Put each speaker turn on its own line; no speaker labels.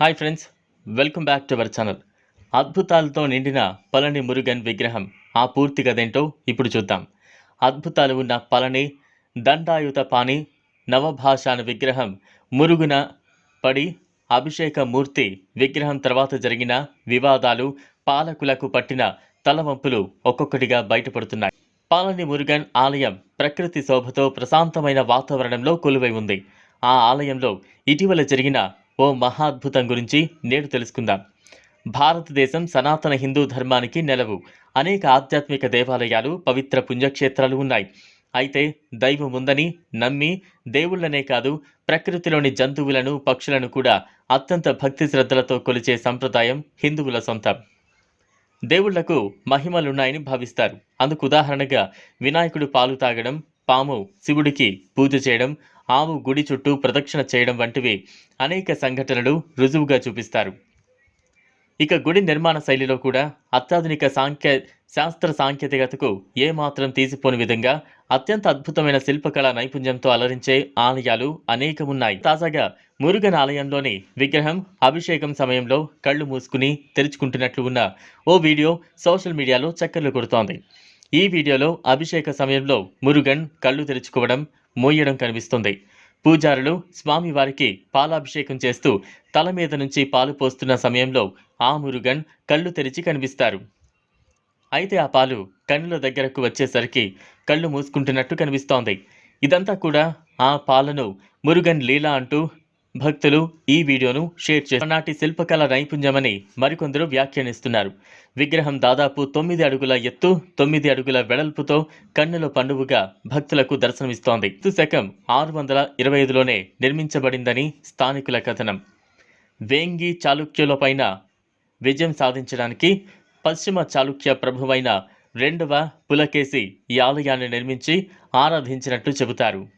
Hi friends welcome back to our channel అద్భుతాలతో Murugan పళని మురుగన్ విగ్రహం ఆ పూర్తి కథేంటో ఇప్పుడు చూద్దాం. అద్భుతాలు ఉన్న పళని దండాయుత పాణి నవభాషాన విగ్రహం మురుగున పడి అభిషేక మూర్తి విగ్రహం తర్వాత జరిగిన వివాదాలు పాలకులకు పట్టిన తలవంపులు ఒక్కొక్కటిగా బయటపడుతున్నాయి. పాలని మురుగన్ ఆలయం ప్రకృతి శోభతో ప్రశాంతమైన వాతావరణంలో కొలువై ఉంది. ఆ ఆలయంలో ఇటీవల జరిగిన ఓ మహాద్భుతం గురించి నేడు తెలుసుకుందాం. భారతదేశం సనాతన హిందూ ధర్మానికి నెలవు. అనేక ఆధ్యాత్మిక దేవాలయాలు పవిత్ర పుణ్యక్షేత్రాలు ఉన్నాయి. అయితే దైవం ఉందని నమ్మి దేవుళ్ళనే కాదు ప్రకృతిలోని జంతువులను పక్షులను కూడా అత్యంత భక్తి శ్రద్ధలతో కొలిచే సంప్రదాయం హిందువుల సొంతం. దేవుళ్ళకు మహిమలున్నాయని భావిస్తారు. అందుకు ఉదాహరణగా వినాయకుడు పాలు తాగడం పాము శివుడికి పూజ చేయడం ఆవు గుడి చుట్టూ ప్రదక్షిణ చేయడం వంటివి అనేక సంఘటనలు రుజువుగా చూపిస్తారు. ఇక గుడి నిర్మాణ శైలిలో కూడా అత్యాధునిక సాంఖ్య శాస్త్ర సాంకేతికతకు ఏమాత్రం తీసిపోని విధంగా అత్యంత అద్భుతమైన శిల్పకళా నైపుణ్యంతో అలరించే ఆలయాలు అనేకమున్నాయి. తాజాగా మురుగన్ ఆలయంలోని విగ్రహం అభిషేకం సమయంలో కళ్ళు మూసుకుని తెరుచుకుంటున్నట్లు ఉన్న ఓ వీడియో సోషల్ మీడియాలో చక్కర్లు కొడుతోంది. ఈ వీడియోలో అభిషేక సమయంలో మురుగన్ కళ్ళు తెరుచుకోవడం మోయడం కనిపిస్తుంది. పూజారులు స్వామివారికి పాలాభిషేకం చేస్తూ తల మీద నుంచి పాలు పోస్తున్న సమయంలో ఆ మురుగన్ కళ్ళు తెరిచి కనిపిస్తారు. అయితే ఆ పాలు కన్నుల దగ్గరకు వచ్చేసరికి కళ్ళు మూసుకుంటున్నట్టు కనిపిస్తోంది. ఇదంతా కూడా ఆ పాలను మురుగన్ లీలా అంటూ భక్తులు ఈ వీడియోను షేర్ చేశారు నాటి శిల్పకళ నైపుణ్యమని మరికొందరు వ్యాఖ్యానిస్తున్నారు. విగ్రహం దాదాపు తొమ్మిది అడుగుల ఎత్తు తొమ్మిది అడుగుల వెడల్పుతో కన్నుల పండువుగా భక్తులకు దర్శనమిస్తోంది. ఎత్తు శకం ఆరు వందల ఇరవై ఐదులోనే నిర్మించబడిందని స్థానికుల కథనం. వేంగి చాళుక్యులపైన విజయం సాధించడానికి పశ్చిమ చాళుక్య ప్రభువైన రెండవ పులకేసి ఈ ఆలయాన్ని నిర్మించి ఆరాధించినట్లు చెబుతారు.